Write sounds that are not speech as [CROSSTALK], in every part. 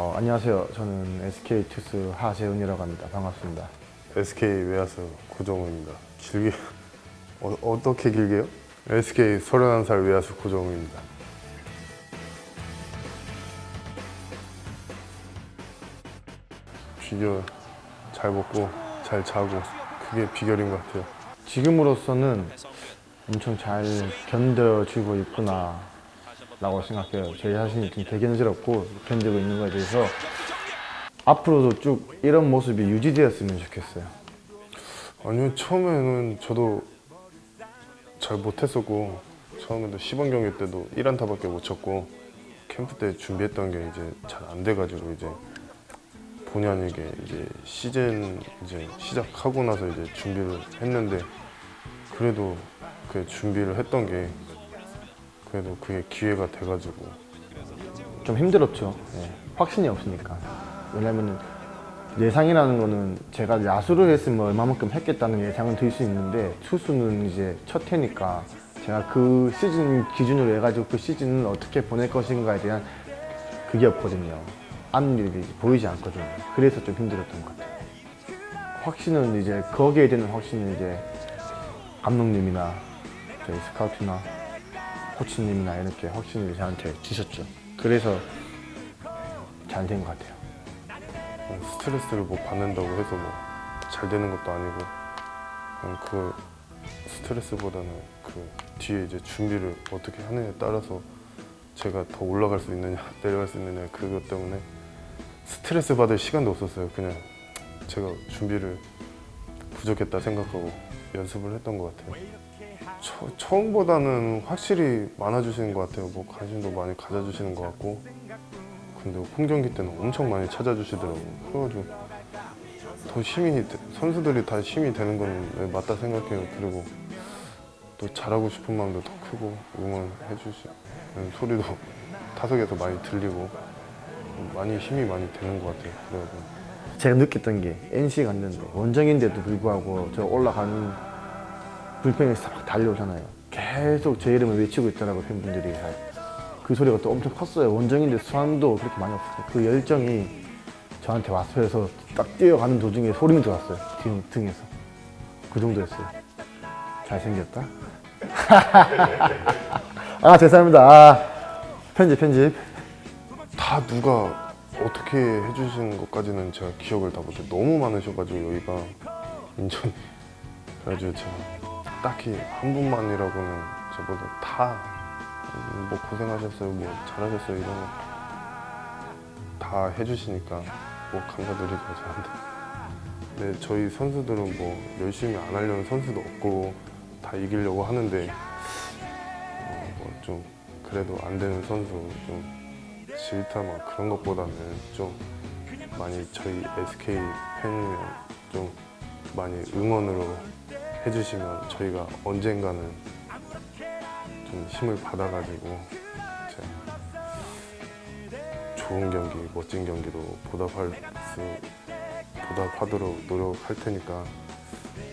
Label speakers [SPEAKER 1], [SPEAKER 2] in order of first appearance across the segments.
[SPEAKER 1] 어, 안녕하세요. 저는 SK 투스 하재훈이라고 합니다. 반갑습니다.
[SPEAKER 2] SK 외야수 고정우입니다. 길게 [LAUGHS] 어, 어떻게 길게요? SK 31살 외야수 고정우입니다. 비결 잘 먹고 잘 자고 그게 비결인 것 같아요.
[SPEAKER 1] 지금으로서는 엄청 잘 견뎌주고 있구나 라고 생각해요. 제 자신이 좀 대견스럽고 견디고 있는 거에 대해서 앞으로도 쭉 이런 모습이 유지되었으면 좋겠어요.
[SPEAKER 2] 아니요 처음에는 저도 잘 못했었고 처음에도 시범 경기 때도 1안타밖에 못 쳤고 캠프 때 준비했던 게 이제 잘 안 돼가지고 이제 본의 아니게 이제 시즌 이제 시작하고 나서 이제 준비를 했는데 그래도 그 준비를 했던 게 그래도 그게 기회가 돼가지고
[SPEAKER 1] 좀 힘들었죠. 예, 확신이 없으니까. 왜냐면은 예상이라는 거는 제가 야수를 했으면 얼마만큼 했겠다는 예상은 들 수 있는데 투수는 이제 첫 해니까 제가 그 시즌 기준으로 해가지고 그 시즌을 어떻게 보낼 것인가에 대한 그게 없거든요. 앞일이 보이지 않거든요. 그래서 좀 힘들었던 것 같아요. 확신은 이제 거기에 대한 확신은 이제 감독님이나 저희 스카우트나 코치님이나 이렇게 확신을 저한테 주셨죠. 그래서 잘 된 것 같아요.
[SPEAKER 2] 스트레스를 뭐 받는다고 해서 뭐 잘 되는 것도 아니고 그 스트레스보다는 그 뒤에 이제 준비를 어떻게 하느냐에 따라서 제가 더 올라갈 수 있느냐 [LAUGHS] 내려갈 수 있느냐 그것 때문에 스트레스 받을 시간도 없었어요 그냥 제가 준비를 부족했다 생각하고 연습을 했던 것 같아요 처, 처음보다는 확실히 많아주시는 것 같아요 뭐 관심도 많이 가져주시는 것 같고 근데 홈 경기 때는 엄청 많이 찾아주시더라고요. 그래가지고 더 힘이 돼- 선수들이 다 힘이 되는 건 맞다 생각해요. 그리고 또 잘하고 싶은 마음도 더 크고 응원해 주시는 소리도 [LAUGHS] 타석에서 많이 들리고 많이 힘이 많이 되는 것 같아요. 그래가지고
[SPEAKER 1] 제가 느꼈던 게 NC 갔는데 원정인데도 불구하고 저 올라가는 불펜에서 막 달려오잖아요. 계속 제 이름을 외치고 있더라고 팬분들이. 그 소리가 또 엄청 컸어요. 원정인데 수완도 그렇게 많이 없었어요. 그 열정이 저한테 왔어요. 그래서 딱 뛰어가는 도중에 소름이 돋았어요. 등, 등에서. 그 정도였어요. 잘생겼다? [LAUGHS] 아, 죄송합니다. 아, 편집, 편집.
[SPEAKER 2] 다 누가 어떻게 해주시는 것까지는 제가 기억을 다 못해 너무 많으셔가지고 여기가 인천 그래가지고 제가 딱히 한 분만이라고는 저보다 다 뭐 고생하셨어요 뭐 잘하셨어요 이런 거 다 해주시니까 뭐 감사드리죠 저한테. 근데 저희 선수들은 뭐 열심히 안 하려는 선수도 없고 다 이기려고 하는데 어, 뭐좀 그래도 안 되는 선수 좀 질타나 그런 것보다는 좀 많이 저희 SK 팬이면 좀 많이 응원으로 해주시면 저희가 언젠가는 좀 힘을 받아가지고 좋은 경기, 멋진 경기로 보답할 수 보답하도록 노력할 테니까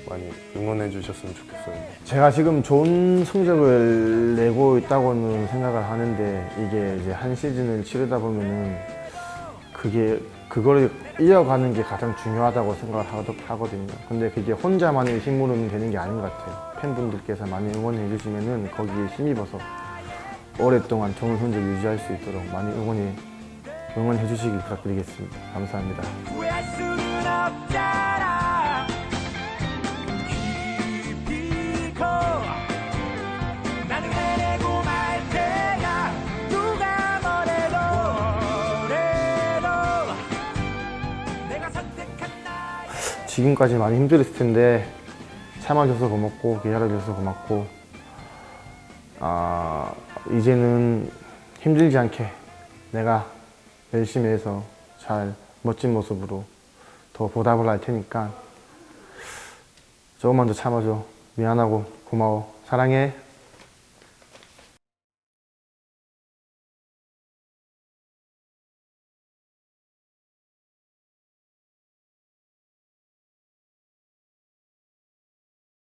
[SPEAKER 2] 많이 응원해 주셨으면 좋겠어요.
[SPEAKER 1] 제가 지금 좋은 성적을 내고 있다고는 생각을 하는데 이게 이제 한 시즌을 치르다 보면은 그게 그거를 이어가는 게 가장 중요하다고 생각을 하거든요. 근데 그게 혼자만의 힘으로는 되는 게 아닌 것 같아요. 팬분들께서 많이 응원해 주시면은 거기에 힘입어서 오랫동안 좋은 성적 유지할 수 있도록 많이 응원해 응원해 주시길 부탁드리겠습니다. 감사합니다. 지금까지 많이 힘들었을 텐데 참아줘서 고맙고 기다려줘서 고맙고 아 이제는 힘들지 않게 내가 열심히 해서 잘 멋진 모습으로 더 보답을 할 테니까 조금만 더 참아줘. 미안하고 고마워. 사랑해